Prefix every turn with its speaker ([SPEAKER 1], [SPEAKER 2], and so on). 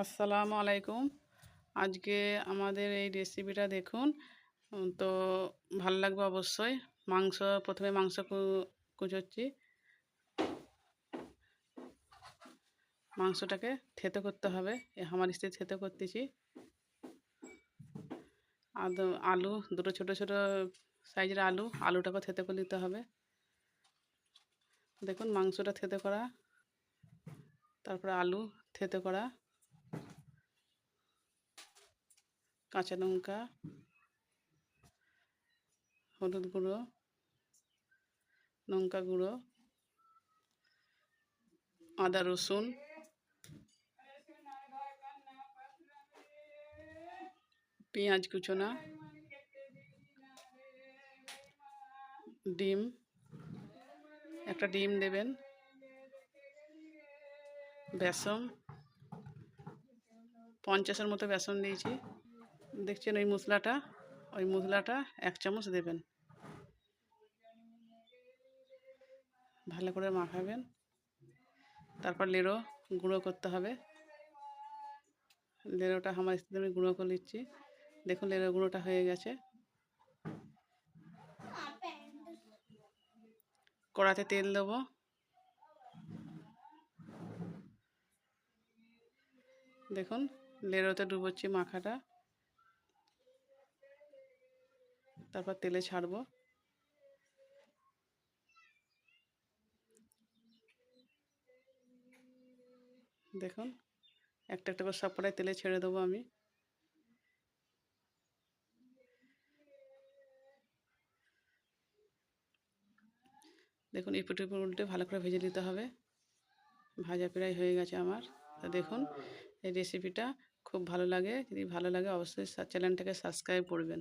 [SPEAKER 1] আসসালামু আলাইকুম। আজকে আমাদের এই রেসিপিটা দেখুন। তো ভালো লাগবে অবশ্যই। মাংস, প্রথমে মাংস কুচোচ্ছি। মাংসটাকে থেতো করতে হবে। আমার স্ত্রী থেতো করতেছি। আলু, দুটো ছোট ছোট সাইজের আলু। আলুটাকে থেতো করে নিতে হবে। দেখুন মাংসটা থেতো করা। তারপরে আলু থেতো করা। কাঁচা লঙ্কা, হলুদ গুঁড়ো, লঙ্কা গুঁড়ো, আদা রসুন, পেঁয়াজ কুচোনা, ডিম, একটা ডিম দেবেন, বেসন, পঞ্চাশের মতো বেসন দিয়েছি। দেখছেন ওই মশলাটা? ওই মশলাটা এক চামচ দেবেন। ভালো করে মাখাবেন। তারপর লেড়ো গুঁড়ো করতে হবে। লেড়োটা আমার স্ত্রী আমি গুঁড়ো করে নিচ্ছি। দেখুন লেড়ো গুঁড়োটা হয়ে গেছে। কড়াতে তেল দেবো। দেখুন লেড়োতে ডুবোচ্ছি মাখাটা। তারপর তেলে ছাড়বো। দেখুন, একটা একটা করে সব কটাই তেলে ছেড়ে দেবো আমি। দেখুন এপুট এপুট উল্টে ভালো করে ভেজে নিতে হবে। ভাজা প্রায় হয়ে গেছে আমার। তা দেখুন, এই রেসিপিটা খুব ভালো লাগে। যদি ভালো লাগে, অবশ্যই চ্যানেলটাকে সাবস্ক্রাইব করবেন।